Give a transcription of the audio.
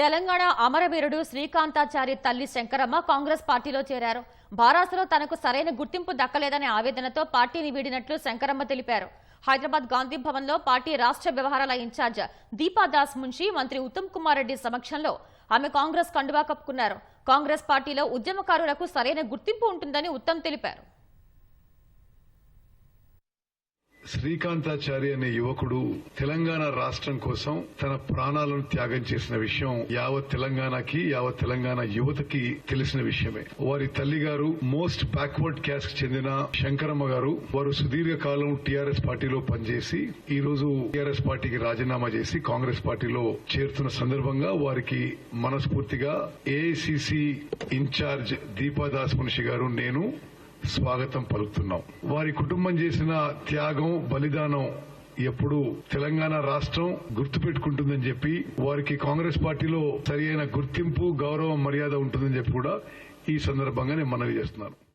తెలంగాణ అమరవీరుడు శ్రీకాంతాచారి తల్లి శంకరమ్మ కాంగ్రెస్ పార్టీలో చేరారు. బారాసులో తనకు సరైన గుర్తింపు దక్కలేదనే ఆవేదనతో పార్టీని వీడినట్లు శంకరమ్మ తెలిపారు. హైదరాబాద్ గాంధీ భవన్లో పార్టీ రాష్ట్ర వ్యవహారాల ఇన్ఛార్జ్ దీపాదాస్ మున్షి మంత్రి ఉత్తమ్ కుమార్ రెడ్డి సమక్షంలో ఆమె కాంగ్రెస్ కండువా కప్పుకున్నారు. కాంగ్రెస్ పార్టీలో ఉద్యమకారులకు సరైన గుర్తింపు ఉంటుందని ఉత్తమ్ తెలిపారు. శ్రీకాంతాచారి అనే యువకుడు తెలంగాణ రాష్ట్రం కోసం తన ప్రాణాలను త్యాగం చేసిన విషయం యావత్ తెలంగాణకి యావత్ తెలంగాణ యువతకి తెలిసిన విషయమే. వారి తల్లి గారు మోస్ట్ బ్యాక్వర్డ్ క్యాస్ట్ చెందిన శంకరమ్మ గారు వారు సుదీర్ఘకాలం టీఆర్ఎస్ పార్టీలో పనిచేసి ఈ రోజు టీఆర్ఎస్ పార్టీకి రాజీనామా చేసి కాంగ్రెస్ పార్టీలో చేరుతున్న సందర్భంగా వారికి మనస్ఫూర్తిగా ఏఐసిసి ఇన్ఛార్జ్ దీపాదాస్ మునిషి గారు నేను స్వాగతం పలుకుతున్నాం. వారి కుటుంబం చేసిన త్యాగం బలిదానం ఎప్పుడు తెలంగాణ రాష్ట్రం గుర్తుపెట్టుకుంటుందని చెప్పి వారికి కాంగ్రెస్ పార్టీలో సరియైన గుర్తింపు గౌరవం మర్యాద ఉంటుందని చెప్పి కూడా ఈ సందర్భంగా నేను మనవి చేస్తున్నాను.